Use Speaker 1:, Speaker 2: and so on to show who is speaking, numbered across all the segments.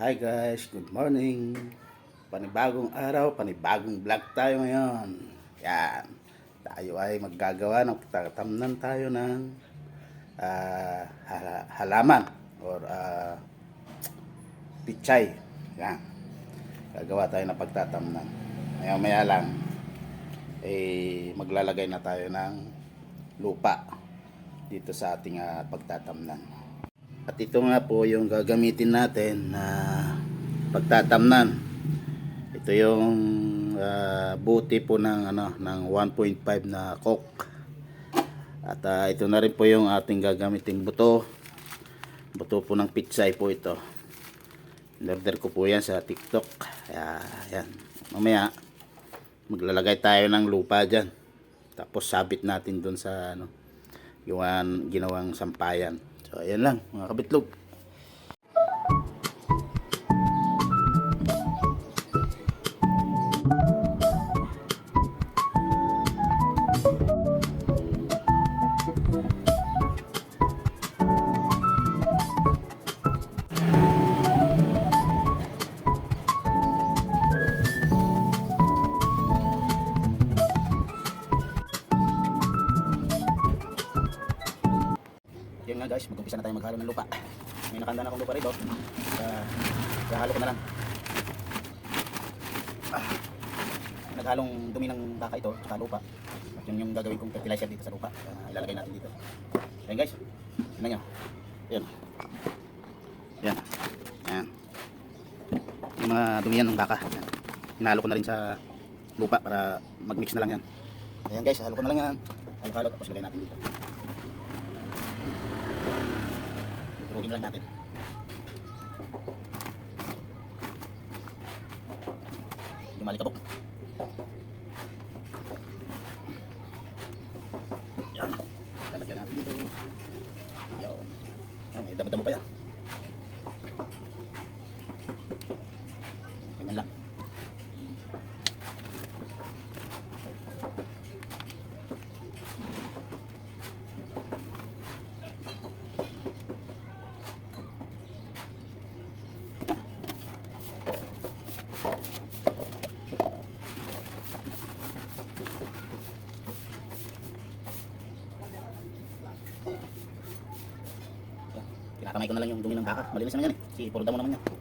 Speaker 1: Hi guys, good morning. Panibagong araw, panibagong vlog tayo ngayon. Yan. Tayo ay maggagawa ng tatamnan tayo ng hala- halaman or ah, pichay. Yan. Gagawa tayo ng pagtatamnan. Maya maya lang eh maglalagay na tayo ng lupa dito sa ating ah, pagtatamnan. At ito nga po yung gagamitin natin na pagtatamnan. Ito yung ah, buti po ng ano ng 1.5 na coke. At ah, ito na rin po yung ating gagamiting buto. Buto po ng pitsay po ito. Order ko po yan sa TikTok. Kaya yan. Mamaya maglalagay tayo ng lupa diyan. Tapos sabit natin doon sa ano yung ginawang sampayan. So ayan lang mga kabitlog. Nga guys, mag-umpisa na tayo maghalo ng lupa. May nakanda na akong lupa rito. Uh, halo ko na lang. Ah, naghalong dumi ng baka ito, tsaka lupa. At yun yung gagawin kong fertilizer dito sa lupa. Uh, ilalagay natin dito. Ayan guys, tingnan nyo. Ayan. Ayan. Ayan. Yung mga dumi yan ng baka. Hinalo ko na rin sa lupa para mag-mix na lang yan. Ayan guys, halo ko na lang yan. Halo-halo tapos lagay natin dito. Turugin lang natin. Lumali ka. Yan. Lalagyan natin dito. Yan. Yan, may pa yan. Ganyan lang. Kinakamay ko na lang yung dumi ng baka. Malinis naman yan eh. Si puro damo naman yan.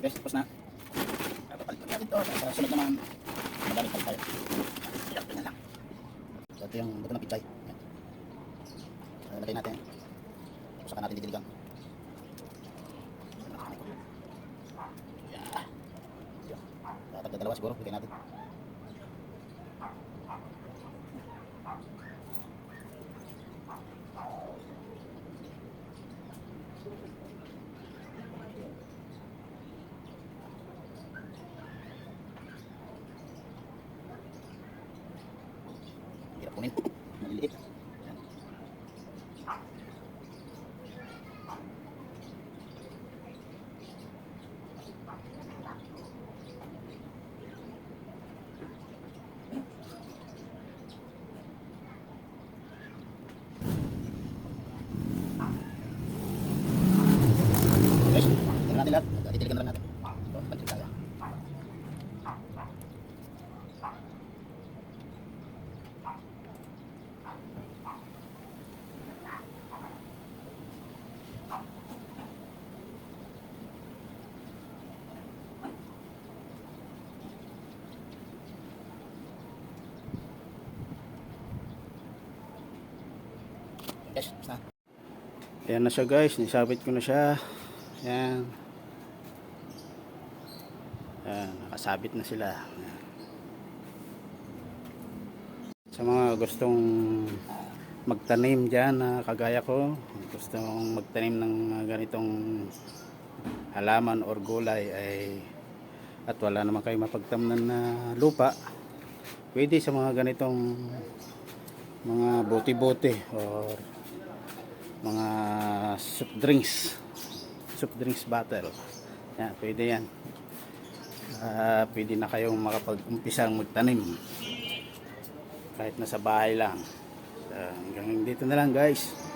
Speaker 1: Guys, tapos na. Papalit na natin ito. Sa sunod naman, magamit tayo tayo. Ilang na lang. So, ito yung buto ng. Yan. So, lagay natin. Tapos saka natin didiligan. Yeah. Tatagda dalawa siguro. Lagay natin. Kunin. Ayan na siya guys, nisabit ko na siya. Ayan. Ayan, nakasabit na sila. Ayan. Sa mga gustong magtanim dyan na kagaya ko, gustong magtanim ng mga ganitong halaman or gulay ay at wala naman kayo mapagtamnan na lupa, pwede sa mga ganitong mga bote-bote or mga soft drinks. Soft drinks bottle yan, pwede yan. Ah, pwede na kayong makapag-umpisang magtanim. Kahit nasa bahay lang. So, hanggang dito na lang guys